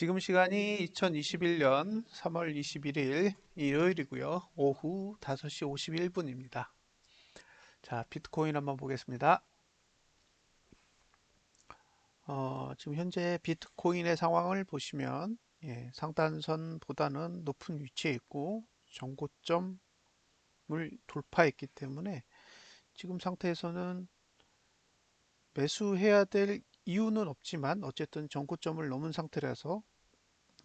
지금 시간이 2021년 3월 21일 일요일이고요. 오후 5시 51분입니다. 자, 비트코인 한번 보겠습니다. 어, 지금 현재 비트코인의 상황을 보시면 예, 상단선보다는 높은 위치에 있고 전고점을 돌파했기 때문에 지금 상태에서는 매수해야 될 이유는 없지만 어쨌든 전고점을 넘은 상태라서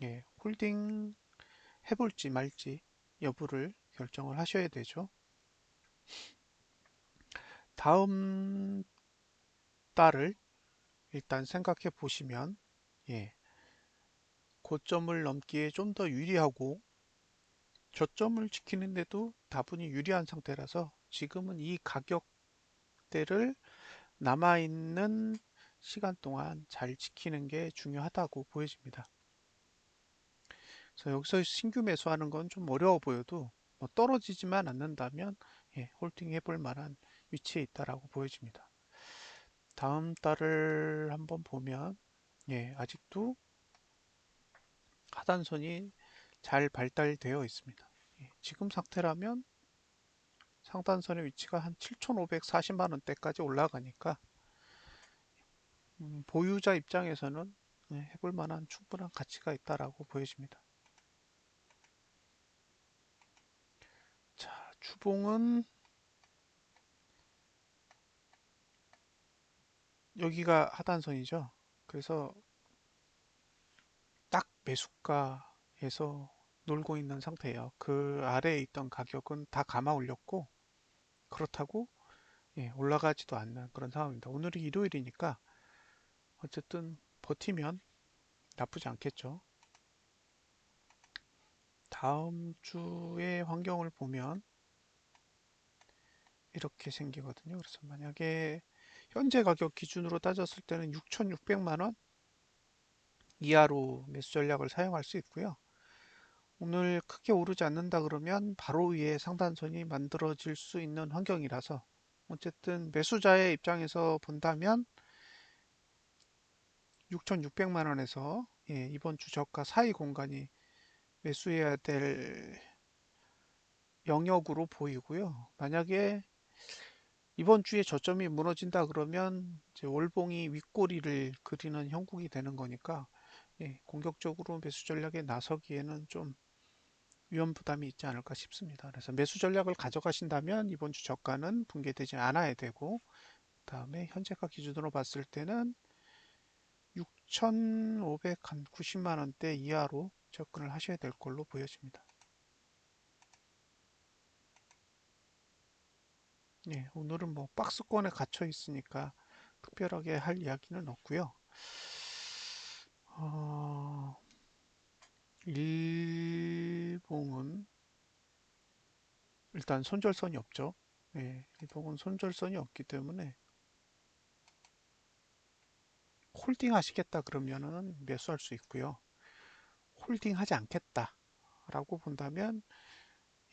예, 홀딩 해볼지 말지 여부를 결정을 하셔야 되죠. 다음 달을 일단 생각해 보시면 예, 고점을 넘기에 좀 더 유리하고 저점을 지키는데도 다분히 유리한 상태라서 지금은 이 가격대를 남아있는 시간 동안 잘 지키는 게 중요하다고 보여집니다. 그래서 여기서 신규 매수하는 건 좀 어려워 보여도 뭐 떨어지지만 않는다면 예, 홀딩 해볼 만한 위치에 있다라고 보여집니다. 다음 달을 한번 보면 예, 아직도 하단선이 잘 발달되어 있습니다. 예, 지금 상태라면 상단선의 위치가 한 7,540만 원대까지 올라가니까 음, 보유자 입장에서는 네, 해볼 만한 충분한 가치가 있다라고 보여집니다. 자, 주봉은 여기가 하단선이죠. 그래서 딱 매수가에서 놀고 있는 상태예요. 그 아래에 있던 가격은 다 감아 올렸고 그렇다고 예, 올라가지도 않는 그런 상황입니다. 오늘이 일요일이니까 어쨌든 버티면 나쁘지 않겠죠. 다음 주의 환경을 보면 이렇게 생기거든요. 그래서 만약에 현재 가격 기준으로 따졌을 때는 6,600만원 이하로 매수 전략을 사용할 수 있고요. 오늘 크게 오르지 않는다 그러면 바로 위에 상단선이 만들어질 수 있는 환경이라서 어쨌든 매수자의 입장에서 본다면 6,600만 원에서 예, 이번 주 저가 사이 공간이 매수해야 될 영역으로 보이고요. 만약에 이번 주에 저점이 무너진다 그러면 월봉이 윗꼬리를 그리는 형국이 되는 거니까 예, 공격적으로 매수 전략에 나서기에는 좀 위험 부담이 있지 않을까 싶습니다. 그래서 매수 전략을 가져가신다면 이번 주 저가는 붕괴되지 않아야 되고 다음에 현재가 기준으로 봤을 때는 6,590만 원대 이하로 접근을 하셔야 될 걸로 보여집니다. 예, 오늘은 뭐 박스권에 갇혀 있으니까 특별하게 할 이야기는 없고요. 어, 일봉은 일단 손절선이 없죠. 예, 일봉은 손절선이 없기 때문에 홀딩 하시겠다 그러면은 매수할 수 있고요. 홀딩 하지 않겠다 라고 본다면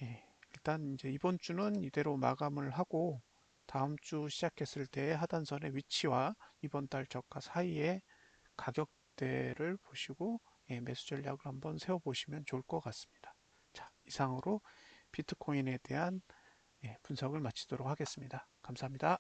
예, 일단 이제 이번 주는 이대로 마감을 하고 다음 주 시작했을 때 하단선의 위치와 이번 달 저가 사이의 가격대를 보시고 예, 매수 전략을 한번 세워 보시면 좋을 것 같습니다. 자, 이상으로 비트코인에 대한 예, 분석을 마치도록 하겠습니다. 감사합니다.